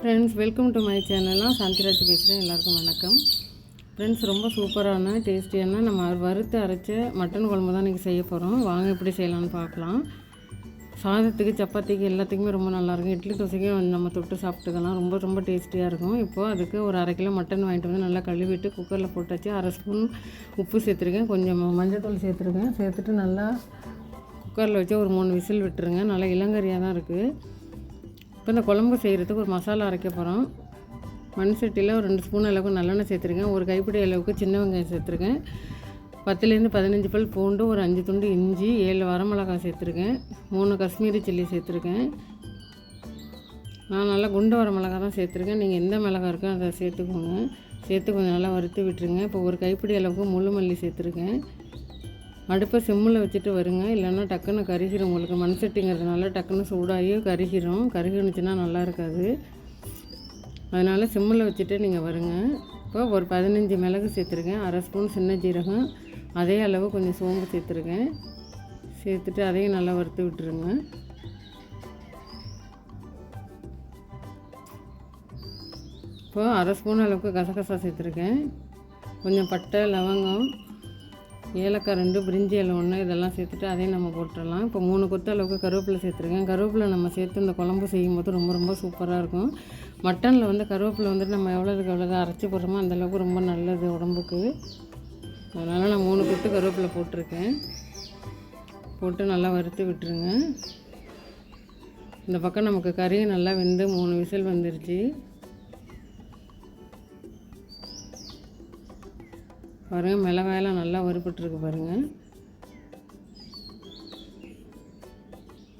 Friends welcome to my சேனல்லாம் சாந்திராஜ் பேசுகிறேன் எல்லாருக்கும் வணக்கம். ஃப்ரெண்ட்ஸ் ரொம்ப சூப்பரான டேஸ்டியான நம்ம வறுத்து அரைச்ச மட்டன் குழம்பு தான் இன்றைக்கி செய்ய போகிறோம் வாங்க எப்படி செய்யலாம்னு பார்க்கலாம். சாதத்துக்கு சப்பாத்திக்கு எல்லாத்துக்குமே ரொம்ப நல்லாயிருக்கும் இட்லி தோசைக்கும் நம்ம தொட்டு சாப்பிட்டுக்கலாம் ரொம்ப ரொம்ப டேஸ்டியாக இருக்கும். இப்போது அதுக்கு ஒரு அரை கிலோ மட்டன் வாங்கிட்டு வந்து நல்லா கழுவிட்டு குக்கரில் போட்டாச்சு அரை ஸ்பூன் உப்பு சேர்த்துருக்கேன். கொஞ்சம் மஞ்சள் தூள் சேர்த்துருக்கேன். சேர்த்துட்டு நல்லா குக்கரில் வச்சு ஒரு மூணு விசில் விட்டுருங்க. நல்லா இளங்கரியாக தான் இருக்குது இப்போ இந்த குழம்பு செய்கிறதுக்கு ஒரு மசாலா அரைக்க போகிறோம். மண் சட்டியில் ஒரு ரெண்டு ஸ்பூன் அளவுக்கு நல்லெண்ணெய் சேர்த்துருக்கேன். ஒரு கைப்பிடி அளவுக்கு சின்ன வெங்காயம் சேர்த்துருக்கேன். பத்துலேருந்து பதினஞ்சு பல் பூண்டு ஒரு அஞ்சு துண்டு இஞ்சி ஏழு வரமிளகாய் சேர்த்துருக்கேன். மூணு காஷ்மீரி சில்லி சேர்த்துருக்கேன். நான் நல்லா குண்டு வர மிளகா தான் சேர்த்துருக்கேன். நீங்கள் எந்த மிளகா இருக்கோ அதை சேர்த்துக்கோங்க. சேர்த்து கொஞ்சம் நல்லா வறுத்து விட்டுருங்க. இப்போ ஒரு கைப்பிடி அளவுக்கு முள்ளு மல்லி சேர்த்துருக்கேன். அடுப்பை சிம்மில் வச்சுட்டு வருங்க. இல்லைன்னா டக்குன்னு கருகிரும். உங்களுக்கு மண் சட்டிங்கிறதுனால டக்குன்னு சூடாகி கருகிரும். கருகினுச்சுன்னா நல்லா இருக்காது. அதனால் சிம்மில் வச்சுட்டு நீங்கள் வருங்க. இப்போ ஒரு பதினஞ்சு மிளகு சேர்த்துருக்கேன். அரை ஸ்பூன் சின்ன ஜீரகம். அதே அளவு கொஞ்சம் சோம்பு சேர்த்துருக்கேன். சேர்த்துட்டு அதையும் நல்லா வறுத்து விட்டுருங்க. இப்போ அரை ஸ்பூன் அளவுக்கு கசகசா சேர்த்துருக்கேன். கொஞ்சம் பட்டை லவங்கம் ஏலக்காய் ரெண்டு பிரிஞ்சி இலை ஒன்று இதெல்லாம் சேர்த்துட்டு அதையும் நம்ம போட்டுடலாம். இப்போ மூணு கொத்து அளவுக்கு கருவேப்பிலை சேர்த்துருக்கேன். கருவேப்பிலை நம்ம சேர்த்து இந்த குழம்பு செய்யும்போது ரொம்ப ரொம்ப சூப்பராக இருக்கும். மட்டனில் வந்து கருவேப்பிலை வந்துட்டு நம்ம எவ்வளோதுக்கு எவ்வளோ அரைச்சி போடுறோமோ அந்தளவுக்கு ரொம்ப நல்லது உடம்புக்கு. அதனால் நான் மூணு கொத்து கருவேப்பிலை போட்டிருக்கேன். போட்டு நல்லா வறுத்து விட்டுருங்க. இந்த பக்கம் நமக்கு கறி நல்லா வெந்து மூணு விசில் வந்துருச்சு. பாருங்கள் மிளகாயெல்லாம் நல்லா வறுபட்டுருக்கு பாருங்கள்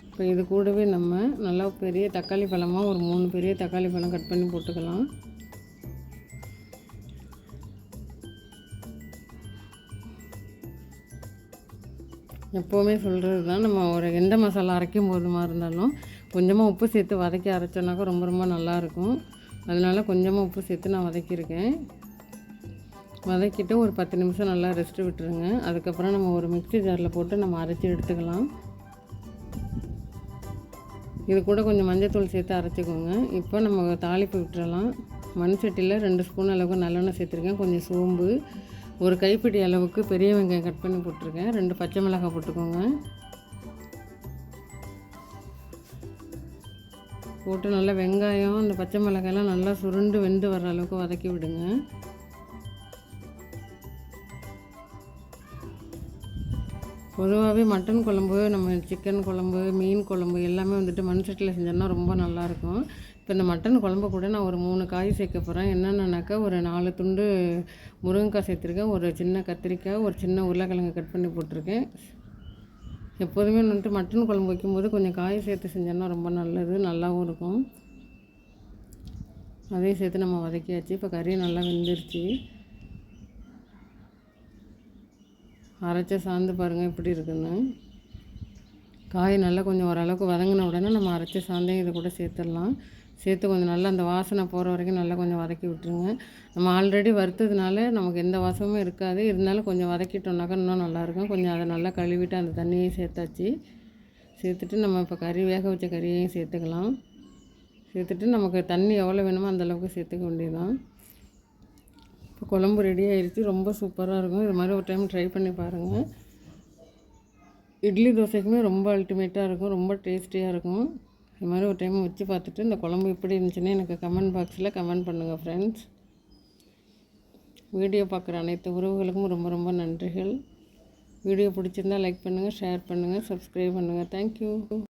இப்போ இது கூடவே நம்ம நல்லா பெரிய தக்காளி பழமாக ஒரு மூணு பெரிய தக்காளி பழம் கட் பண்ணி போட்டுக்கலாம். எப்போவுமே சொல்கிறது தான் நம்ம ஒரு எந்த மசாலா அரைக்கும் போதுமா இருந்தாலும் கொஞ்சமாக உப்பு சேர்த்து வதக்கி அரைச்சோன்னாக்கா ரொம்ப ரொம்ப நல்லாயிருக்கும் அதனால் கொஞ்சமாக உப்பு சேர்த்து நான் வதக்கியிருக்கேன். வதக்கிட்டு ஒரு பத்து நிமிஷம் நல்லா ரெஸ்ட்டு விட்டுருங்க. அதுக்கப்புறம் நம்ம ஒரு மிக்சி ஜாரில் போட்டு நம்ம அரைச்சி எடுத்துக்கலாம். இது கூட கொஞ்சம் மஞ்சத்தூள் சேர்த்து அரைச்சிக்கோங்க. இப்போ நம்ம தாளிப்பு விட்டுறலாம். மண் சட்டியில் ரெண்டு ஸ்பூன் அளவுக்கு நல்லெண்ணெய் சேர்த்துருக்கேன். கொஞ்சம் சோம்பு ஒரு கைப்பிடி அளவுக்கு பெரிய வெங்காயம் கட் பண்ணி போட்டிருக்கேன். ரெண்டு பச்சை மிளகாய் போட்டுக்கோங்க. போட்டு நல்லா வெங்காயம் அந்த பச்சை மிளகாயெல்லாம் நல்லா சுருண்டு வெந்து வர அளவுக்கு வதக்கி விடுங்க. பொதுவாகவே மட்டன் குழம்பு நம்ம சிக்கன் குழம்பு மீன் குழம்பு எல்லாமே வந்துட்டு மண் சட்டியில் செஞ்சோம்னா ரொம்ப நல்லாயிருக்கும். இப்போ இந்த மட்டன் குழம்பு கூட நான் ஒரு மூணு காய் சேர்க்க போகிறேன் என்னென்னாக்கா ஒரு நாலு துண்டு முருங்கைக்காய் சேர்த்துருக்கேன் ஒரு சின்ன கத்திரிக்காய் ஒரு சின்ன உருளைக்கிழங்கு கட் பண்ணி போட்டிருக்கேன். எப்போதுமே வந்துட்டு மட்டன் குழம்பு வைக்கும்போது கொஞ்சம் காய் சேர்த்து செஞ்சோன்னா ரொம்ப நல்லது நல்லாவும் இருக்கும். அதையும் சேர்த்து நம்ம வதக்கியாச்சு. இப்போ கறி நல்லா வெந்துருச்சு. அரைச்ச சாந்து பாருங்கள் எப்படி இருக்குன்னு. காய் நல்லா கொஞ்சம் ஓரளவுக்கு வதங்கின உடனே நம்ம அரைச்ச சாந்தையும் இதை கூட சேர்த்துடலாம். சேர்த்து கொஞ்சம் நல்லா அந்த வாசனை போகிற வரைக்கும் நல்லா கொஞ்சம் வதக்கி விட்டுருங்க. நம்ம ஆல்ரெடி வறுத்ததுனால நமக்கு எந்த வாசமும் இருக்காது. இருந்தாலும் கொஞ்சம் வதக்கிட்டோம்னாக்கா இன்னும் நல்லாயிருக்கும் கொஞ்சம் அதை நல்லா கழுவிட்டு அந்த தண்ணியையும் சேர்த்தாச்சு. சேர்த்துட்டு நம்ம இப்போ கறி வேக வச்ச கறியையும் சேர்த்துக்கலாம். சேர்த்துட்டு நமக்கு தண்ணி எவ்வளோ வேணுமோ அந்தளவுக்கு சேர்த்துக்க வேண்டியதான் குழம்பு ரெடி ஆயிடுச்சு ரொம்ப சூப்பராக இருக்கும். இது மாதிரி ஒரு டைம் ட்ரை பண்ணி பாருங்கள் இட்லி தோசைக்குமே ரொம்ப அல்டிமேட்டாக இருக்கும். ரொம்ப டேஸ்டியாக இருக்கும். இது மாதிரி ஒரு டைம் வச்சு பார்த்துட்டு இந்த குழம்பு எப்படி இருந்துச்சுன்னு எனக்கு கமெண்ட் பாக்ஸில் கமெண்ட் பண்ணுங்கள் ஃப்ரெண்ட்ஸ் வீடியோ பார்க்குற அனைத்து உறவுகளுக்கும் ரொம்ப ரொம்ப நன்றிகள். வீடியோ பிடிச்சிருந்தால் லைக் பண்ணுங்கள் ஷேர் பண்ணுங்கள் சப்ஸ்கிரைப் பண்ணுங்கள் தேங்க்யூ